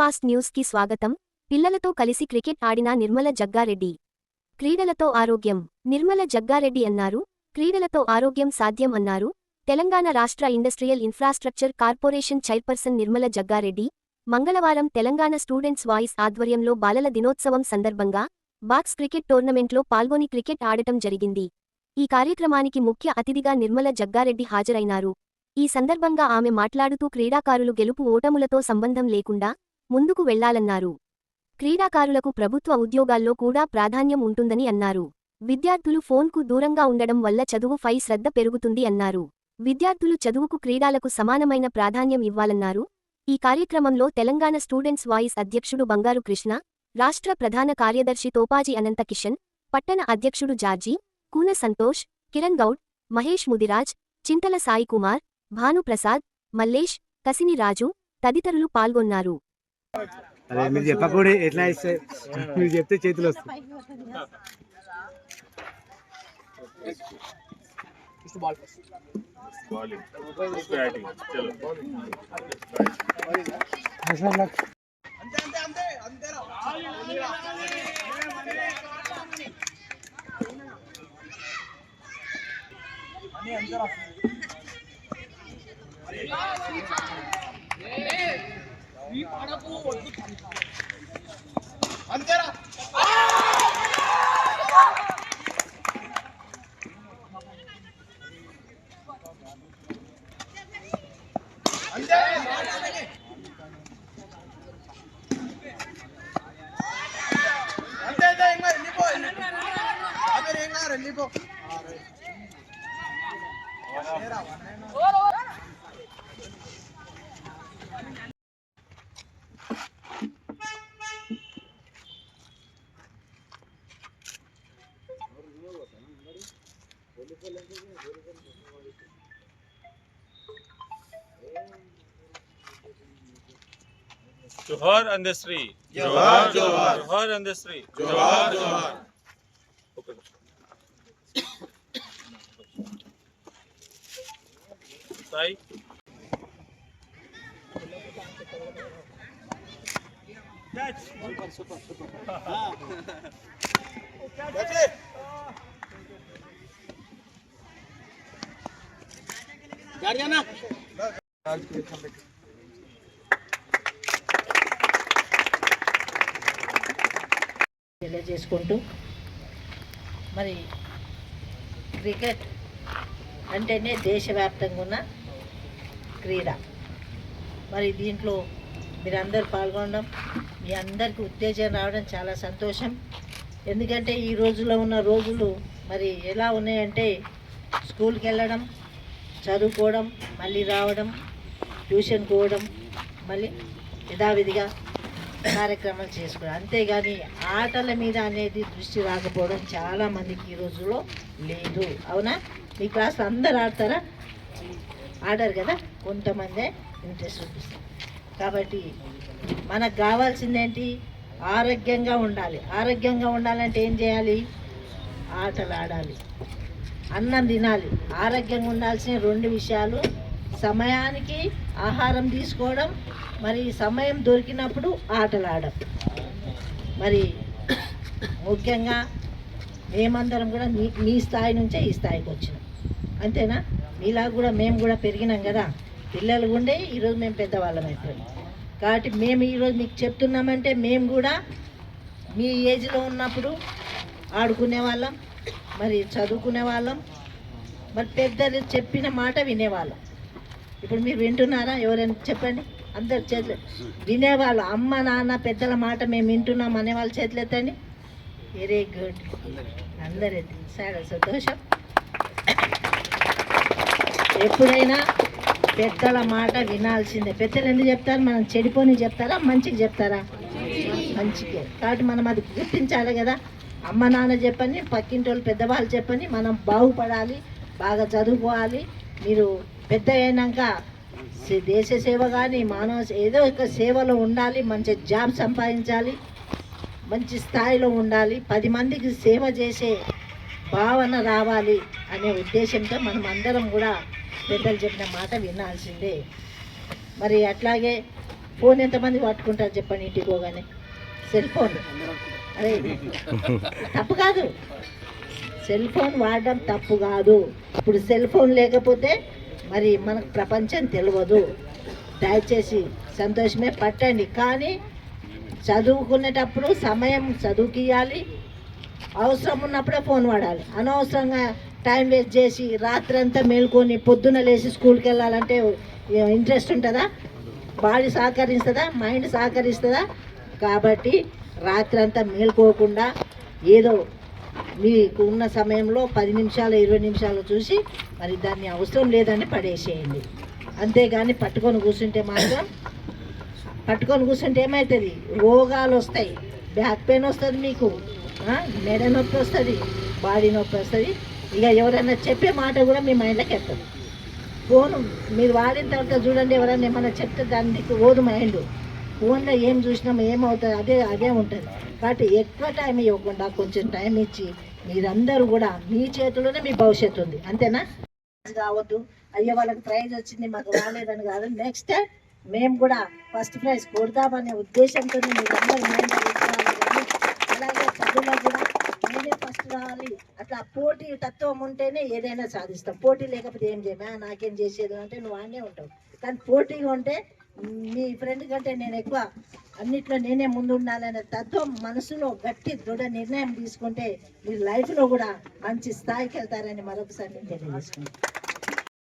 Fast న్యూస్కి స్వాగతం. పిల్లలతో కలిసి క్రికెట్ ఆడిన నిర్మల జగ్గారెడ్డి. క్రీడలతో ఆరోగ్యం. నిర్మల జగ్గారెడ్డి అన్నారు. క్రీడలతో ఆరోగ్యం సాధ్యం అన్నారు. తెలంగాణ రాష్ట్ర industrial infrastructure corporation chairperson Nirmala Jaggareddy. మంగళవారం తెలంగాణ స్టూడెంట్స్ వాయిస్ ఆధ్వర్యంలో బాలల దినోత్సవం సందర్భంగా బాక్స్ క్రికెట్ టోర్నమెంట్లో పాల్గొని క్రికెట్ ఆడటం జరిగింది. ఈ కార్యక్రమానికి ముఖ్య అతిథిగా నిర్మల జగ్గారెడ్డి హాజరైనారు. ఈ సందర్భంగా ఆమె మాట్లాడుతూ క్రీడాకారులు గెలుపు ఓటములతో సంబంధం లేకుండా ముందుకు వెళ్ళాలన్నారు. క్రీడాకారులకు ప్రభుత్వ ఉద్యోగాల్లో కూడా ప్రాధాన్యం ఉంటుందని అన్నారు. విద్యార్థులు ఫోన్కు దూరంగా ఉండడం వల్ల చదువుపై శ్రద్ధ పెరుగుతుంది అన్నారు. విద్యార్థులు చదువుకు క్రీడాలకు సమానమైన ప్రాధాన్యం ఇవ్వాలన్నారు. ఈ కార్యక్రమంలో తెలంగాణ స్టూడెంట్స్ వాయిస్ అధ్యక్షుడు బంగారు కృష్ణ రాష్ట్ర ప్రధాన కార్యదర్శి తోపాజీ అనంత కిషన్ పట్టణ అధ్యక్షుడు జార్జీ కూన సంతోష్ కిరణ్ గౌడ్ మహేష్ ముదిరాజ్ చింతల సాయికుమార్ భానుప్రసాద్ మల్లేష్ కసిని రాజు తదితరులు పాల్గొన్నారు. అదే మీరు చెప్పకూడదు ఎట్లా ఇస్తే మీరు చెప్తే చేతులు వస్తాయి. 안 되라. 안 돼. 안돼 나 행마 리보 아베 행마 리보 와라 와라. જોહર અને શ્રી જોહર જોહર જોહર અને શ્રી જોહર જોહર સાઈ સુપર સુપર સુપર હા ગાડિયાના తెలియజేసుకుంటూ మరి క్రికెట్ అంటేనే దేశవ్యాప్తంగా ఉన్న క్రీడ. మరి దీంట్లో మీరందరూ పాల్గొనడం మీ అందరికీ ఉత్తేజం రావడం చాలా సంతోషం. ఎందుకంటే ఈ రోజులో ఉన్న రోజులు మరి ఎలా ఉన్నాయంటే స్కూల్కి వెళ్ళడం చదువుకోవడం మళ్ళీ రావడం ట్యూషన్ పోవడం మళ్ళీ యథావిధిగా కార్యక్రమాలు చేసుకోవడం అంతేగాని ఆటల మీద అనేది దృష్టి రాకపోవడం చాలా మందికి ఈ రోజుల్లో లేదు. అవునా? మీ క్లాస్లో అందరు ఆడతారా? ఆడరు కదా? కొంతమందే ఇంట్రెస్ట్ చూపిస్తారు. కాబట్టి మనకు కావాల్సిందేంటి? ఆరోగ్యంగా ఉండాలి. ఆరోగ్యంగా ఉండాలంటే ఏం చేయాలి? ఆటలు ఆడాలి. అన్నం తినాలి. ఆరోగ్యంగా ఉండాల్సిన రెండు విషయాలు సమయానికి ఆహారం తీసుకోవడం మరి సమయం దొరికినప్పుడు ఆటలాడడం. మరి ముఖ్యంగా మేమందరం కూడా మీ మీ స్థాయి నుంచే ఈ స్థాయికి వచ్చినాం. అంతేనా? మీలా కూడా మేము కూడా పెరిగినాం కదా. పిల్లలు ఉండే ఈరోజు మేము పెద్దవాళ్ళం అయిపోయాం. కాబట్టి మేము ఈరోజు మీకు చెప్తున్నామంటే మేము కూడా మీ ఏజ్లో ఉన్నప్పుడు ఆడుకునే వాళ్ళం మరి చదువుకునే వాళ్ళం మరి పెద్దలు చెప్పిన మాట వినేవాళ్ళం. ఇప్పుడు మీరు వింటున్నారా? ఎవరైనా చెప్పండి. అందరు చేతులు వినేవాళ్ళు. అమ్మ నాన్న పెద్దల మాట మేము వింటున్నాం అనేవాళ్ళు చేతులు ఎత్తండి. వెరీ గుడ్ అందరు ఎత్తి చాలా సంతోషం. ఎప్పుడైనా పెద్దల మాట వినాల్సిందే. పెద్దలు ఎందుకు చెప్తారు? మనం చెడిపోని చెప్తారా? మంచికి చెప్తారా? మంచికే. కాబట్టి మనం అది గుర్తించాలి కదా. అమ్మ నాన్న చెప్పని పక్కింటి వాళ్ళు పెద్దవాళ్ళు చెప్పని మనం బాగుపడాలి. బాగా చదువుకోవాలి. మీరు పెద్ద అయినాక దేశ సేవ కానీ మానవ ఏదో ఒక సేవలో ఉండాలి మంచి జాబ్ సంపాదించాలి మంచి స్థాయిలో ఉండాలి పది మందికి సేవ చేసే భావన రావాలి అనే ఉద్దేశంతో మనం అందరం కూడా పెద్దలు చెప్పిన మాట వినాల్సిందే. మరి అట్లాగే ఫోన్ ఎంతమంది పట్టుకుంటారు చెప్పండి ఇంటికి పోగానే? Cell phone. అరే తప్పు కాదు. సెల్ ఫోన్ వాడడం తప్పు కాదు. ఇప్పుడు సెల్ ఫోన్ లేకపోతే మరి మనకు ప్రపంచం తెలియదు దయచేసి సంతోషమే పట్టండి. కానీ చదువుకునేటప్పుడు సమయం చదువుకి ఇవ్వాలి అవసరం ఉన్నప్పుడే ఫోన్ వాడాలి. అనవసరంగా టైం వేస్ట్ చేసి రాత్రంతా మేల్కొని పొద్దున లేచి స్కూల్కి వెళ్ళాలంటే ఇంట్రెస్ట్ ఉంటుందా? బాడీ సహకరిస్తుందా? మైండ్ సహకరిస్తుందా? కాబట్టి రాత్రంతా మేల్కోకుండా ఏదో మీకు ఉన్న సమయంలో పది నిమిషాలు ఇరవై నిమిషాలు చూసి మరి దాన్ని అవసరం లేదని పడేసేయండి. అంతేగాని పట్టుకొని కూర్చుంటే మాత్రం పట్టుకొని కూర్చుంటే ఏమవుతుంది రోగాలు వస్తాయి. బ్యాక్ పెయిన్ వస్తుంది మీకు మెడ నొప్పి వస్తుంది బాడీ నొప్పి వస్తుంది. ఇక ఎవరైనా చెప్పే మాట కూడా మీ మైండ్లోకి ఎత్తదు. ఫోన్ మీరు వాడిన తర్వాత చూడండి ఎవరైనా ఏమైనా చెప్తే దానికి ఓదు మైండ్ ఫోన్లో ఏం చూసినాము ఏమవుతుంది? అదే అదే ఉంటుంది. కాబట్టి ఎక్కువ టైం ఇవ్వకుండా కొంచెం టైం ఇచ్చి మీరందరూ కూడా మీ చేతిలోనే మీ భవిష్యత్తు ఉంది. అంతేనా? కావద్దు. అయ్యో వాళ్ళకి ప్రైజ్ వచ్చింది మాకు రాలేదని కాదు. నెక్స్ట్ మేము కూడా ఫస్ట్ ప్రైజ్ కొడదామనే ఉద్దేశంతో మీరందరూ అలాగే చదువులో కూడా నేనే ఫస్ట్ రావాలి. అట్లా పోటీ తత్వం ఉంటేనే ఏదైనా సాధిస్తాం. పోటీ లేకపోతే ఏం చేయమా. నాకేం చేసేది అంటే నువ్వు ఆడనే ఉంటావు. కానీ పోటీగా ఉంటే మీ ఫ్రెండ్ కంటే నేను ఎక్కువ అన్నిట్లో నేనే ముందు ఉండాలనే తత్వం మనసులో గట్టి దృఢ నిర్ణయం తీసుకుంటే మీరు లైఫ్లో కూడా మంచి స్థాయికి వెళ్తారని మరొకసారి నేను తెలియజేసుకుంటాను